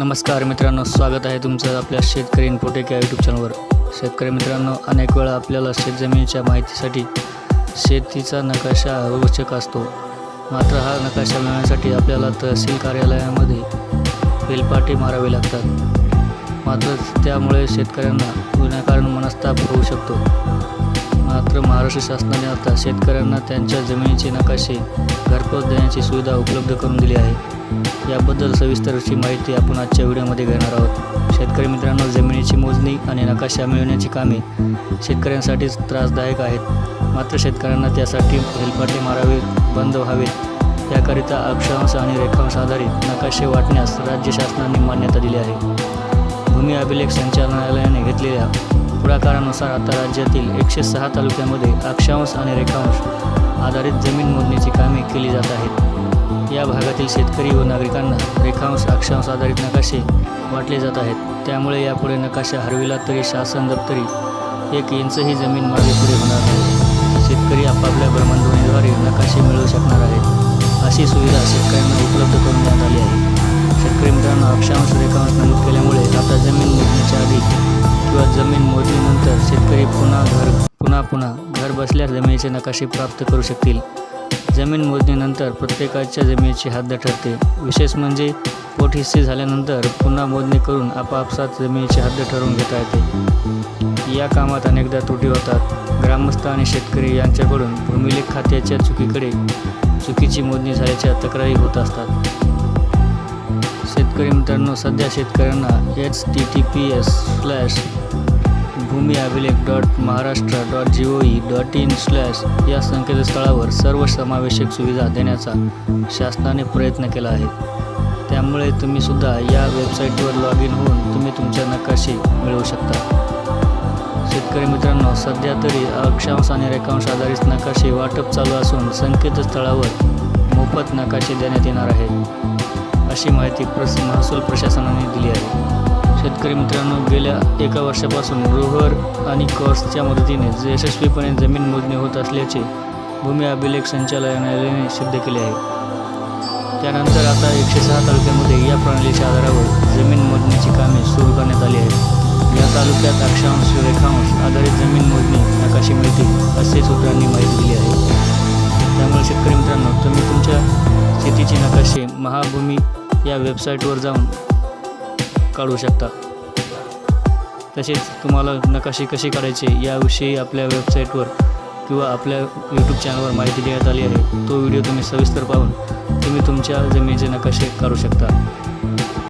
नमस्कार मित्रांनो स्वागत आहे तुमचं आपल्या शेतकरी इन्फोटेक या यूट्यूब चॅनलवर शेतकरी मित्रांनो अनेक वेळा आपल्याला शेतजमिनीच्या माहितीसाठी शेतीचा नकाशा आवश्यक असतो. मात्र हा नकाशा मिळवण्यासाठी आपल्याला तहसील कार्यालयामध्ये वेलपाटे मारावी लागतात. मात्र त्यामुळे शेतकऱ्यांना विनाकारण मनस्ताप होऊ शकतो. मात्र महाराष्ट्र शासनाने आता शेतकऱ्यांना त्यांच्या जमिनीचे नकाशे घरपोच देण्याची सुविधा उपलब्ध करून दिली आहे. याबद्दल सविस्तर अशी माहिती आपण आजच्या व्हिडिओमध्ये घेणार आहोत. शेतकरी मित्रांनो जमिनीची मोजणी आणि नकाशा मिळवण्याची कामे शेतकऱ्यांसाठीच त्रासदायक आहेत. मात्र शेतकऱ्यांना त्यासाठी हेलपाटे मारावे बंद व्हावेत. याकरिता अक्षांश आणि रेखांश आधारित नकाशे वाटण्यास राज्य शासनाने मान्यता दिली आहे. भूमी अभिलेख संचालनालयाने घेतलेल्या पुढाकारानुसार आता राज्यातील एकशे सहा तालुक्यांमध्ये अक्षांश आणि रेखांश आधारित जमीन मोजणीची कामे केली जात आहेत. या भागातील शेतकरी व नागरिकांना रेखांश अक्षांश आधारित नकाशे वाटले जात आहेत. त्यामुळे यापुढे नकाशा हरविला तरी शासन दप्तरी एक इंचही जमीन मागे पुढे होणार नाही. शेतकरी आपापल्या भ्रमणध्वनीद्वारे नकाशे मिळवू शकणार आहेत. अशी सुविधा शेतकऱ्यांना उपलब्ध करून देण्यात आली आहे. शेतकरी मित्रांनो अक्षांश रेखांश नमूद केल्यामुळे आता जमीन मोजणीच्या आधी किंवा जमीन मोजणीनंतर शेतकरी पुन्हा घर पुन्हा पुन्हा घर बसल्यास जमिनीचे नकाशे प्राप्त करू शकतील. जमीन मोजणीनंतर प्रत्येकाच्या जमिनीची हद्द ठरते. विशेष म्हणजे पोटहिस्से झाल्यानंतर पुन्हा मोजणी करून आपापसात जमिनीची हद्द ठरवून घेता येते. या कामात अनेकदा त्रुटी होतात. ग्रामस्थ आणि शेतकरी यांच्याकडून भूमिलेख खात्याच्या चुकीकडे चुकीची मोजणी झाल्याच्या तक्रारी होत असतात. शेतकरी मित्रांनो सध्या शेतकऱ्यांना H T T P S slash भूमी अभिलेख dot Maharashtra dot G O E dot in slash या संकेतस्थळावर सर्व समावेशक सुविधा देण्याचा शासनाने प्रयत्न केला आहे. त्यामुळे तुम्हीसुद्धा या वेबसाईटवर लॉग इन होऊन तुम्ही तुमच्या नकाशे मिळवू शकता. शेतकरी मित्रांनो सध्या तरी अक्षांश आणि रेखांश आधारित नकाशे वाटप चालू असून संकेतस्थळावर मोफत नकाशे देण्यात येणार आहे. अशी माहिती प्रस महसूल प्रशासनाने दिली आहे. शेतकरी मित्रांनो गेल्या एका वर्षापासून रोहर आणि कॉर्सच्या मदतीने यशस्वीपणे जमीन मोजणी होत असल्याचे भूमी अभिलेख संचालनालयाने सिद्ध केले आहे. त्यानंतर आता एकशे सहा तालुक्यामध्ये या प्रणालीच्या आधारावर जमीन मोजणीची कामे सुरू करण्यात आली आहेत. या तालुक्यात अक्षांश रेखांश आधारित जमीन मोजणी नकाशी मिळतील असे सूत्रांनी माहिती दिली आहे. त्यामुळे शेतकरी मित्रांनो तुम्ही तुमच्या शेतीचे नकाशे महाभूमी या वेबसाईटवर जाऊन काढू शकता. तसेच तुम्हाला नकाशे कसे काढायचे याविषयी आपल्या वेबसाईटवर किंवा आपल्या यूट्यूब चॅनलवर माहिती देण्यात आली आहे. तो व्हिडिओ तुम्ही सविस्तर पाहून तुम्ही तुमच्या जमिनीचे नकाशे काढू शकता.